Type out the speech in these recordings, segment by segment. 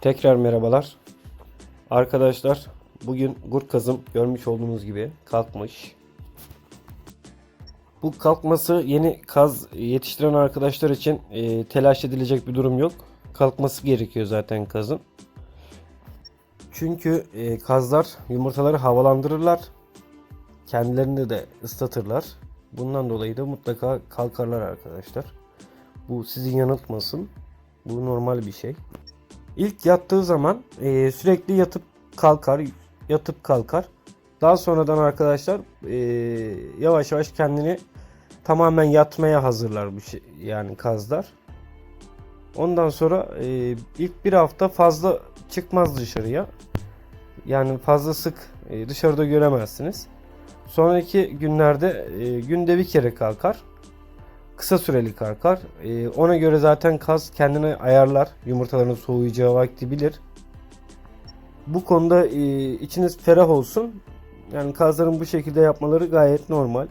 Tekrar merhabalar. Arkadaşlar bugün gurt kazım görmüş olduğunuz gibi kalkmış. Bu kalkması yeni kaz yetiştiren arkadaşlar için e, telaş edilecek bir durum yok. Kalkması gerekiyor zaten kazın. Çünkü e, kazlar yumurtaları havalandırırlar. Kendilerini de ıslatırlar. Bundan dolayı da mutlaka kalkarlar arkadaşlar. Bu sizi yanıltmasın. Bu normal bir şey. İlk yattığı zaman e, sürekli yatıp kalkar, yatıp kalkar. Daha sonradan arkadaşlar e, yavaş yavaş kendini tamamen yatmaya hazırlar bu şey, yani kazlar. Ondan sonra e, ilk bir hafta fazla çıkmaz dışarıya. Yani fazla sık e, dışarıda göremezsiniz. Sonraki günlerde e, günde bir kere kalkar. Kısa süreli kalkar. E, ona göre zaten kaz kendini ayarlar. Yumurtaların soğuyacağı vakti bilir. Bu konuda e, içiniz ferah olsun. Yani kazların bu şekilde yapmaları gayet normal.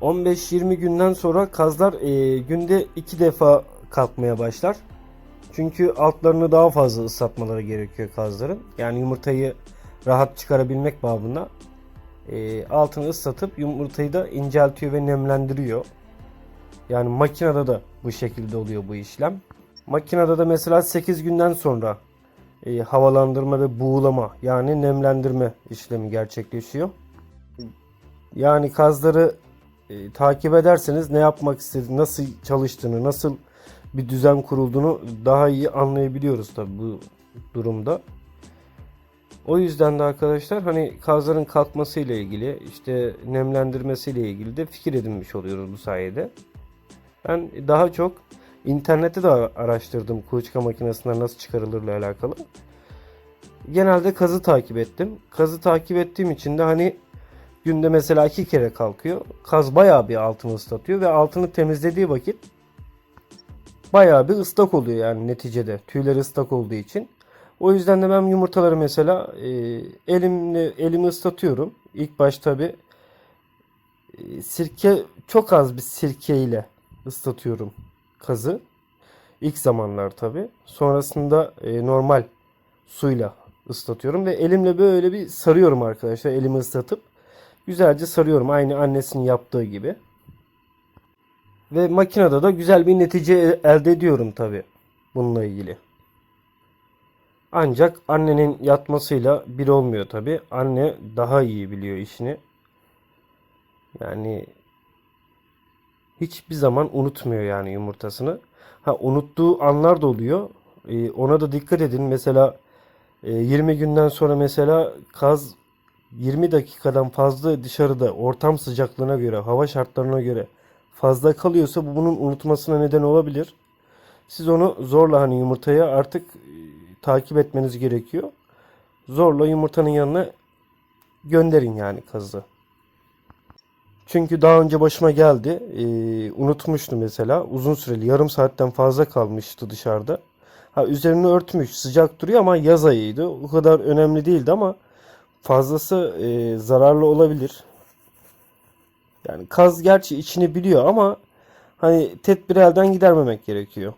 15-20 günden sonra kazlar e, günde 2 defa kalkmaya başlar. Çünkü altlarını daha fazla ıslatmaları gerekiyor kazların. Yani yumurtayı rahat çıkarabilmek babına e, altını ıslatıp yumurtayı da inceltiyor ve nemlendiriyor. Yani makinede de bu şekilde oluyor bu işlem. Makinede de mesela 8 günden sonra e, havalandırma ve buğulama yani nemlendirme işlemi gerçekleşiyor. Yani kazları e, takip ederseniz ne yapmak istediğini, nasıl çalıştığını, nasıl bir düzen kurulduğunu daha iyi anlayabiliyoruz tabi bu durumda. O yüzden de arkadaşlar hani kazların kalkması ile ilgili işte nemlendirmesi ile ilgili de fikir edinmiş oluyoruz bu sayede. Ben daha çok internette de araştırdım kuluçka makinesinden nasıl çıkarılırla alakalı. Genelde kazı takip ettim. Kazı takip ettiğim için de hani günde mesela iki kere kalkıyor. Kaz bayağı bir altını ıslatıyor ve altını temizlediği vakit bayağı bir ıslak oluyor yani neticede. Tüyleri ıslak olduğu için. O yüzden de ben yumurtaları mesela e, elimle elimi ıslatıyorum. İlk baş tabi e, sirke çok az bir sirke ile ıslatıyorum kazı. İlk zamanlar tabi. Sonrasında e, normal suyla ıslatıyorum ve elimle böyle bir sarıyorum arkadaşlar. Elimi ıslatıp güzelce sarıyorum aynı annesinin yaptığı gibi. Ve makinede de güzel bir netice elde ediyorum tabi bununla ilgili. Ancak annenin yatmasıyla bir olmuyor tabi. Anne daha iyi biliyor işini. Yani hiçbir zaman unutmuyor yani yumurtasını. Ha unuttuğu anlar da oluyor. Ee, ona da dikkat edin. Mesela e, 20 günden sonra mesela kaz 20 dakikadan fazla dışarıda ortam sıcaklığına göre, hava şartlarına göre fazla kalıyorsa bu bunun unutmasına neden olabilir. Siz onu zorla hani yumurtaya artık e, takip etmeniz gerekiyor. Zorla yumurtanın yanına gönderin yani kazı. Çünkü daha önce başıma geldi. Ee, unutmuştum mesela. Uzun süreli yarım saatten fazla kalmıştı dışarıda. Ha üzerini örtmüş. Sıcak duruyor ama yaz ayıydı. O kadar önemli değildi ama fazlası e, zararlı olabilir. Yani kaz gerçi içini biliyor ama hani tedbiri elden gidermemek gerekiyor.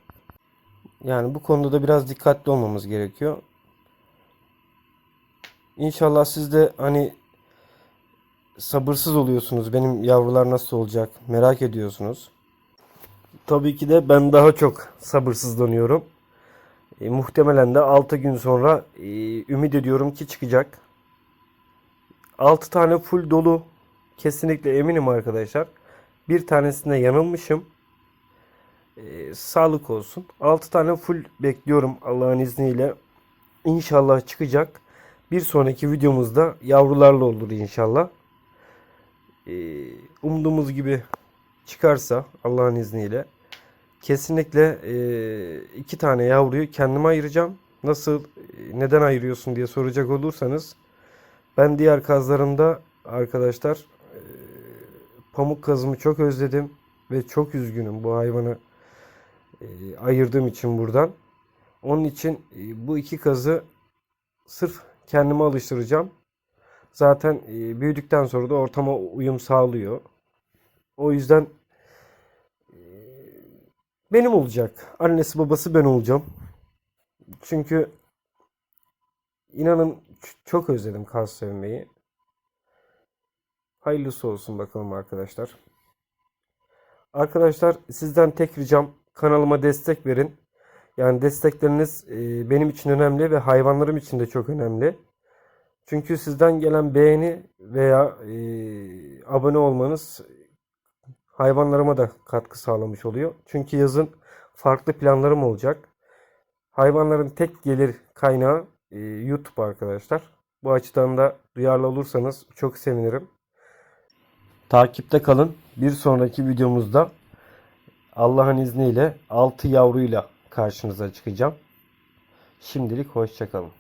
Yani bu konuda da biraz dikkatli olmamız gerekiyor. İnşallah siz de hani sabırsız oluyorsunuz. Benim yavrular nasıl olacak merak ediyorsunuz. Tabii ki de ben daha çok sabırsızlanıyorum. E, muhtemelen de 6 gün sonra e, ümit ediyorum ki çıkacak. 6 tane full dolu. Kesinlikle eminim arkadaşlar. Bir tanesinde yanılmışım. E, sağlık olsun. 6 tane full bekliyorum Allah'ın izniyle. İnşallah çıkacak. Bir sonraki videomuzda yavrularla olur inşallah. E, umduğumuz gibi çıkarsa Allah'ın izniyle kesinlikle e, iki tane yavruyu kendime ayıracağım. Nasıl, e, neden ayırıyorsun diye soracak olursanız ben diğer kazlarımda arkadaşlar pamuk kazımı çok özledim ve çok üzgünüm bu hayvanı ayırdığım için buradan. Onun için bu iki kazı sırf kendime alıştıracağım. Zaten e, büyüdükten sonra da ortama uyum sağlıyor. O yüzden e, benim olacak. Annesi babası ben olacağım. Çünkü İnanın çok özledim kaz sevmeyi. Hayırlısı olsun bakalım arkadaşlar. Arkadaşlar sizden tek ricam kanalıma destek verin. Yani destekleriniz e, benim için önemli ve hayvanlarım için de çok önemli. Çünkü sizden gelen beğeni veya e, abone olmanız hayvanlarıma da katkı sağlamış oluyor. Çünkü yazın farklı planlarım olacak. Hayvanların tek gelir kaynağı e, YouTube arkadaşlar. Bu açıdan da duyarlı olursanız çok sevinirim. Takipte kalın. Bir sonraki videomuzda Allah'ın izniyle 6 yavruyla karşınıza çıkacağım. Şimdilik hoşçakalın.